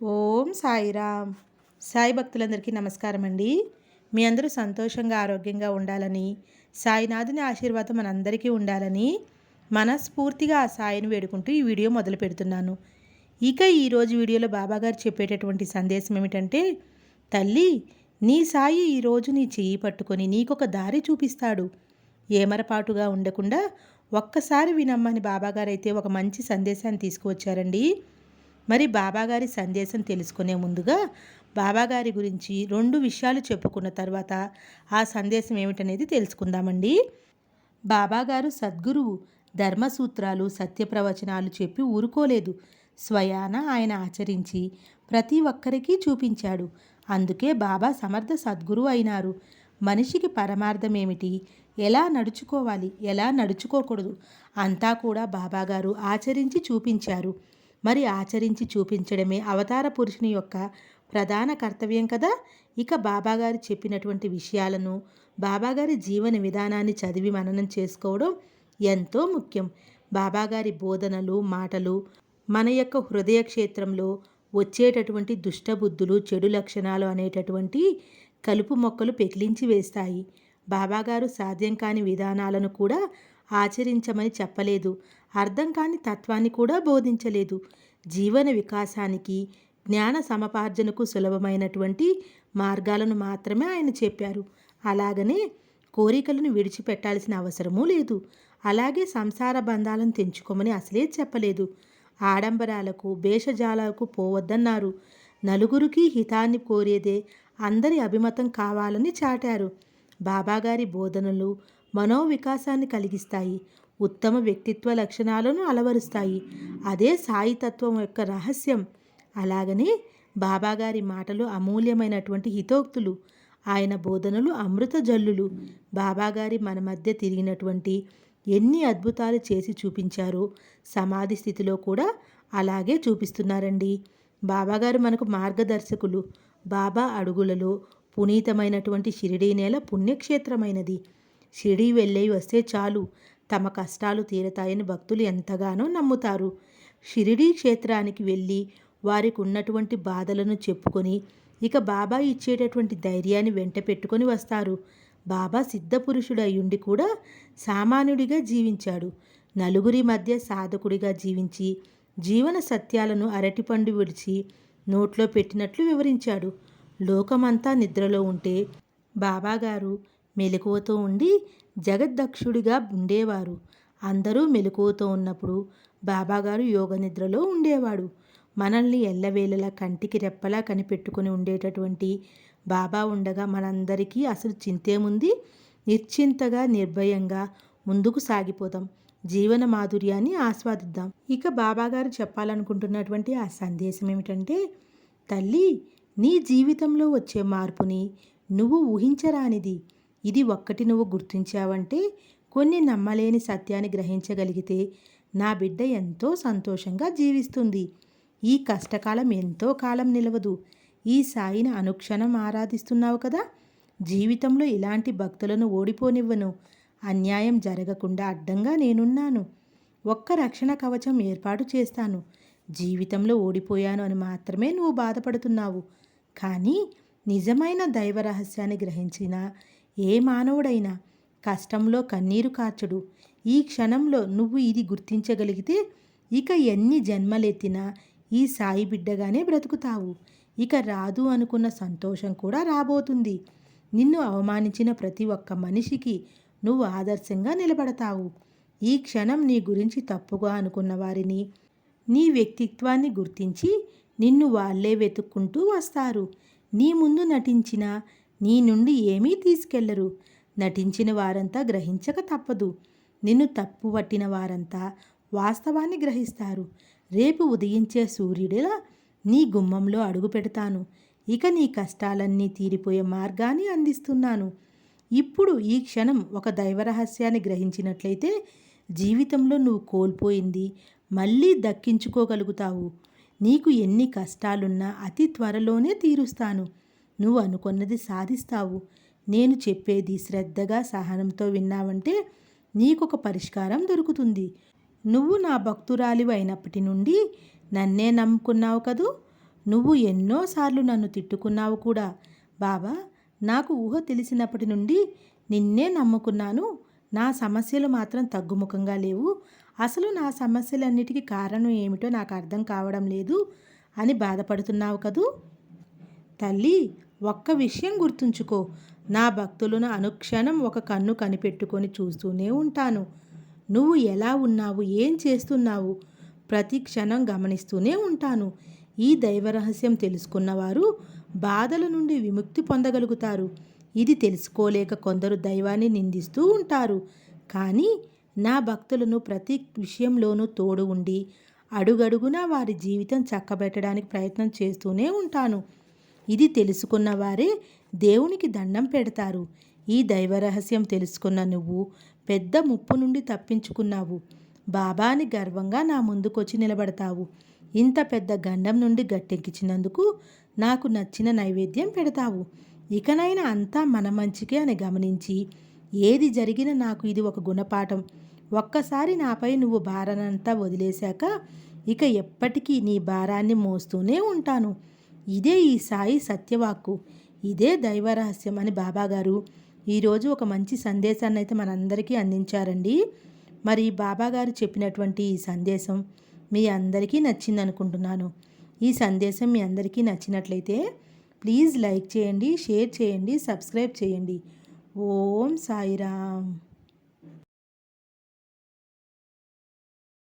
ఓం సాయిరామ్. సాయి భక్తులందరికీ నమస్కారం అండి మీ అందరూ సంతోషంగా ఆరోగ్యంగా ఉండాలని సాయినాథుని ఆశీర్వాదం మనందరికీ ఉండాలని మనస్ఫూర్తిగా ఆ సాయిని వేడుకుంటూ ఈ వీడియో మొదలు పెడుతున్నాను. ఇక ఈరోజు వీడియోలో బాబాగారు చెప్పేటటువంటి సందేశం ఏమిటంటే తల్లి నీ సాయి ఈరోజు నీ చెయ్యి పట్టుకొని నీకొక దారి చూపిస్తాడు. ఏమరపాటుగా ఉండకుండా ఒక్కసారి వినమ్మని బాబాగారైతే ఒక మంచి సందేశాన్ని తీసుకువచ్చారండి. మరి బాబాగారి సందేశం తెలుసుకునే ముందుగా బాబాగారి గురించి రెండు విషయాలు చెప్పుకున్న తర్వాత ఆ సందేశం ఏమిటనేది తెలుసుకుందామండి. బాబాగారు సద్గురువు ధర్మసూత్రాలు సత్యప్రవచనాలు చెప్పి ఊరుకోలేదు. స్వయాన ఆయన ఆచరించి ప్రతి ఒక్కరికి చూపించాడు. అందుకే బాబా సమర్థ సద్గురు అయినారు. మనిషికి పరమార్థం ఏమిటి ఎలా నడుచుకోవాలి? ఎలా నడుచుకోకూడదు? అంతా కూడా బాబాగారు ఆచరించి చూపించారు. మరి ఆచరించి చూపించడమే అవతార పురుషుని యొక్క ప్రధాన కర్తవ్యం కదా? ఇక బాబాగారు చెప్పినటువంటి విషయాలను బాబాగారి జీవన విధానాన్ని చదివి మననం చేసుకోవడం ఎంతో ముఖ్యం. బాబాగారి బోధనలు మాటలు మన యొక్క హృదయ క్షేత్రంలో వచ్చేటటువంటి దుష్టబుద్ధులు చెడు లక్షణాలు అనేటటువంటి కలుపు మొక్కలు పెకిలించి వేస్తాయి. బాబాగారు సాధ్యం కాని విధానాలను కూడా ఆచరించమని చెప్పలేదు. అర్థం కాని తత్వాన్ని కూడా బోధించలేదు. జీవన వికాసానికి జ్ఞాన సమపార్జనకు సులభమైనటువంటి మార్గాలను మాత్రమే ఆయన చెప్పారు. అలాగనే కోరికలను విడిచిపెట్టాల్సిన అవసరమూ లేదు. అలాగే సంసార బంధాలను తెంచుకోమని అసలే చెప్పలేదు. ఆడంబరాలకు భేషజాలకు పోవద్దన్నారు. నలుగురికి హితాన్ని కోరేదే అందరి అభిమతం కావాలని చాటారు. బాబాగారి బోధనలు మనోవికాసాన్ని కలిగిస్తాయి. ఉత్తమ వ్యక్తిత్వ లక్షణాలను అలవరుస్తాయి. అదే సాయితత్వం యొక్క రహస్యం. అలాగనే బాబాగారి మాటలు అమూల్యమైనటువంటి హితోక్తులు. ఆయన బోధనలు అమృత జల్లులు. బాబాగారి మన మధ్య తిరిగినటువంటి ఎన్ని అద్భుతాలు చేసి చూపించారో సమాధి స్థితిలో కూడా అలాగే చూపిస్తున్నారండి. బాబాగారు మనకు మార్గదర్శకులు. బాబా అడుగులలో పునీతమైనటువంటి షిరిడీ నేల పుణ్యక్షేత్రమైనది. షిరిడీ వెళ్ళి వస్తే చాలు. తమ కష్టాలు తీరతాయని భక్తులు ఎంతగానో నమ్ముతారు. షిరిడీ క్షేత్రానికి వెళ్ళి వారికి ఉన్నటువంటి బాధలను చెప్పుకొని ఇక బాబా ఇచ్చేటటువంటి ధైర్యాన్ని వెంట పెట్టుకొని వస్తారు. బాబా సిద్ధపురుషుడయ్యుండి కూడా సామాన్యుడిగా జీవించాడు. నలుగురి మధ్య సాధకుడిగా జీవించి జీవన సత్యాలను అరటిపండు విడిచి నోట్లో పెట్టినట్లు వివరించాడు. లోకమంతా నిద్రలో ఉంటే బాబాగారు మెలకువతో ఉండి జగద్దక్షుడిగా ఉండేవారు. అందరూ మెలకువతో ఉన్నప్పుడు బాబాగారు యోగ నిద్రలో ఉండేవాడు. మనల్ని ఎల్లవేళలా కంటికి రెప్పలా కనిపెట్టుకుని ఉండేటటువంటి బాబా ఉండగా మనందరికీ అసలు చింతేముంది నిశ్చింతగా నిర్భయంగా ముందుకు సాగిపోతాం. జీవన మాధుర్యాన్ని ఆస్వాదిద్దాం. ఇక బాబాగారు చెప్పాలనుకుంటున్నటువంటి ఆ సందేశం ఏమిటంటే తల్లి నీ జీవితంలో వచ్చే మార్పుని నువ్వు ఊహించరానిది. ఇది ఒక్కటి నువ్వు గుర్తించావంటే కొన్ని నమ్మలేని సత్యాన్ని గ్రహించగలిగితే నా బిడ్డ ఎంతో సంతోషంగా జీవిస్తుంది. ఈ కష్టకాలం ఎంతో కాలం నిలవదు. ఈ సాయిని అనుక్షణం ఆరాధిస్తున్నావు కదా? జీవితంలో ఇలాంటి భక్తులను ఓడిపోనివ్వను. అన్యాయం జరగకుండా అడ్డంగా నేనున్నాను. ఒక్క రక్షణ కవచం ఏర్పాటు చేస్తాను. జీవితంలో ఓడిపోయాను అని మాత్రమే నువ్వు బాధపడుతున్నావు. కానీ నిజమైన దైవ రహస్యాన్ని గ్రహించిన ఏ మానవుడైనా కష్టంలో కన్నీరు కార్చడు. ఈ క్షణంలో నువ్వు ఇది గుర్తించగలిగితే ఇక ఎన్ని జన్మలెత్తినా ఈ సాయి బిడ్డగానే బ్రతుకుతావు. ఇక రాదు అనుకున్న సంతోషం కూడా రాబోతుంది. నిన్ను అవమానించిన ప్రతి ఒక్క మనిషికి నువ్వు ఆదర్శంగా నిలబడతావు. ఈ క్షణం నీ గురించి తప్పుగా అనుకున్న వారిని నీ వ్యక్తిత్వాన్ని గుర్తించి నిన్ను వాళ్ళే వెతుక్కుంటూ వస్తారు. నీ ముందు నటించిన నీ నుండి ఏమీ తీసుకెళ్ళరు. నటించిన వారంతా గ్రహించక తప్పదు. నిన్ను తప్పు పట్టిన వారంతా వాస్తవాన్ని గ్రహిస్తారు. రేపు ఉదయించే సూర్యుడిలా నీ గుమ్మంలో అడుగు పెడతాను. ఇక నీ కష్టాలన్నీ తీరిపోయే మార్గాన్ని అందిస్తున్నాను. ఇప్పుడు ఈ క్షణం ఒక దైవరహస్యాన్ని గ్రహించినట్లయితే జీవితంలో నువ్వు కోల్పోయింది మళ్ళీ దక్కించుకోగలుగుతావు. నీకు ఎన్ని కష్టాలున్నా అతి త్వరలోనే తీరుస్తాను. నువ్వు అనుకున్నది సాధిస్తావు. నేను చెప్పేది శ్రద్ధగా సహనంతో విన్నావంటే నీకొక పరిష్కారం దొరుకుతుంది. నువ్వు నా భక్తురాలివి అయినప్పటి నుండి నన్నే నమ్ముకున్నావు కదూ? నువ్వు ఎన్నోసార్లు నన్ను తిట్టుకున్నావు కూడా. బాబా నాకు ఊహ తెలిసినప్పటి నుండి నిన్నే నమ్ముకున్నాను. నా సమస్యలు మాత్రం తగ్గుముఖంగా లేవు. అసలు నా సమస్యలన్నిటికీ కారణం ఏమిటో నాకు అర్థం కావడం లేదు అని బాధపడుతున్నావు కదూ? తల్లి ఒక్క విషయం గుర్తుంచుకో. నా భక్తులను అనుక్షణం ఒక కన్ను కనిపెట్టుకొని చూస్తూనే ఉంటాను. నువ్వు ఎలా ఉన్నావు? ఏం చేస్తున్నావు? ప్రతి క్షణం గమనిస్తూనే ఉంటాను. ఈ దైవరహస్యం తెలుసుకున్నవారు బాధల నుండి విముక్తి పొందగలుగుతారు. ఇది తెలుసుకోలేక కొందరు దైవాన్ని నిందిస్తూ ఉంటారు. కానీ నా భక్తులను ప్రతి విషయంలోనూ తోడు ఉండి అడుగడుగునా వారి జీవితం చక్కబెట్టడానికి ప్రయత్నం చేస్తూనే ఉంటాను. ఇది తెలుసుకున్న వారే దేవునికి దండం పెడతారు. ఈ దైవరహస్యం తెలుసుకున్న నువ్వు పెద్ద ముప్పు నుండి తప్పించుకున్నావు. బాబాని గర్వంగా నా ముందుకొచ్చి నిలబడతావు. ఇంత పెద్ద గండం నుండి గట్టెక్కించినందుకు నాకు నచ్చిన నైవేద్యం పెడతావు. ఇకనైనా అంతా మన మంచికే అని గమనించి ఏది జరిగినా నాకు ఇది ఒక గుణపాఠం. ఒక్కసారి నాపై నువ్వు భారానంతా వదిలేశాక ఇక ఎప్పటికీ నీ భారాన్ని మోస్తూనే ఉంటాను. ఇదే ఈ సాయి సత్యవాక్కు. ఇదే దైవరహస్యం అని బాబాగారు ఈరోజు ఒక మంచి సందేశాన్ని అయితే మనందరికీ అందించారండి. మరి బాబాగారు చెప్పినటువంటి ఈ సందేశం మీ అందరికీ నచ్చింది అనుకుంటున్నాను ఈ సందేశం మీ అందరికీ నచ్చినట్లయితే ప్లీజ్ లైక్ చేయండి షేర్ చేయండి సబ్స్క్రైబ్ చేయండి. ఓం సాయిరామ్.